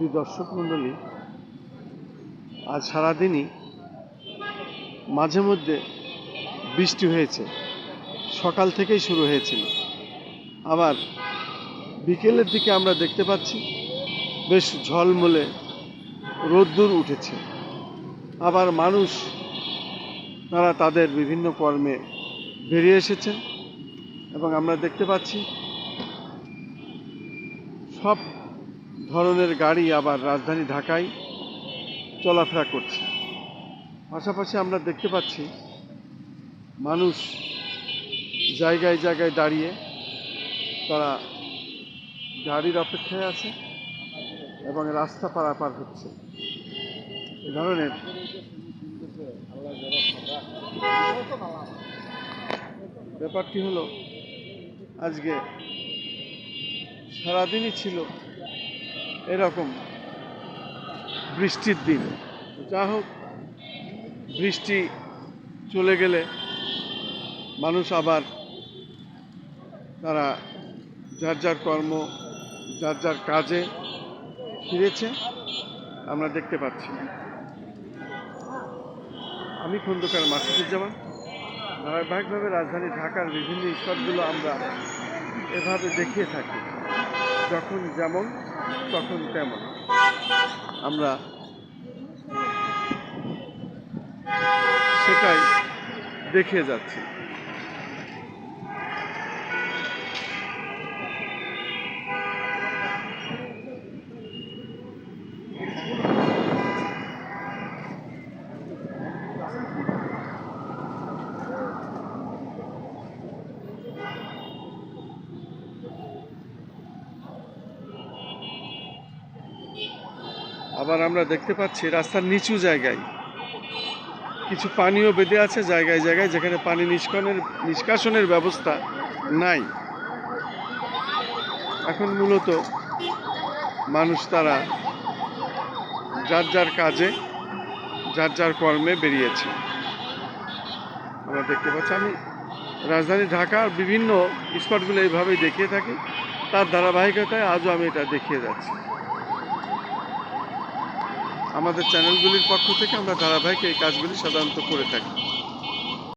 শুধু দর্শক মণ্ডলী, আজ সারাদিনই মাঝে মধ্যে বৃষ্টি হয়েছে। সকাল থেকেই শুরু হয়েছিল। আবার বিকেলের দিকে আমরা দেখতে পাচ্ছি, বেশ ঝলমলে রোদ্দুর উঠেছে। আবার মানুষ, তারা তাদের বিভিন্ন কর্মে বেরিয়ে এসেছেন। এবং আমরা দেখতে পাচ্ছি, সব ধরনের গাড়ি আবার রাজধানী ঢাকায় চলাফেরা করছে। পাশাপাশি আমরা দেখতে পাচ্ছি মানুষ জায়গায় জায়গায় দাঁড়িয়ে তারা গাড়ির অপেক্ষায় আছে এবং রাস্তা পারাপার হচ্ছে। এ ধরনের ব্যাপারটি হলো, আজকে সারাদিনই ছিল এরকম বৃষ্টির দিন। যা হোক, বৃষ্টি চলে গেলে মানুষ আবার তারা যার যার কর্ম, যার যার কাজে ফিরেছে, আমরা দেখতে পাচ্ছি আমি খন্দকার মাসুদুজ্জামান। ধারাবাহিকভাবে রাজধানী ঢাকার বিভিন্ন স্পটগুলো আমরা এভাবে দেখিয়ে থাকি। যখন যেমন তখন তেমন। আমরা সেটাই দেখে যাচ্ছি। আবার আমরা দেখতে পাচ্ছি রাস্তার নিচু জায়গায় কিছু পানিও বেঁধে আছে জায়গায় জায়গায়, যেখানে পানি নিষ্কাশনের নিষ্কাশনের ব্যবস্থা নাই। এখন মূলত মানুষ তারা যার যার কাজে, যার যার কর্মে বেরিয়েছে। আমরা দেখতে পাচ্ছি, আমি রাজধানী ঢাকার বিভিন্ন স্পটগুলো এইভাবেই দেখিয়ে থাকি। তার ধারাবাহিকতায় আজও আমি এটা দেখিয়ে যাচ্ছি। আমাদের চ্যানেলগুলির পক্ষ থেকে আমরা ধারাবাহিক এই কাজগুলি সাধারণত করে থাকি।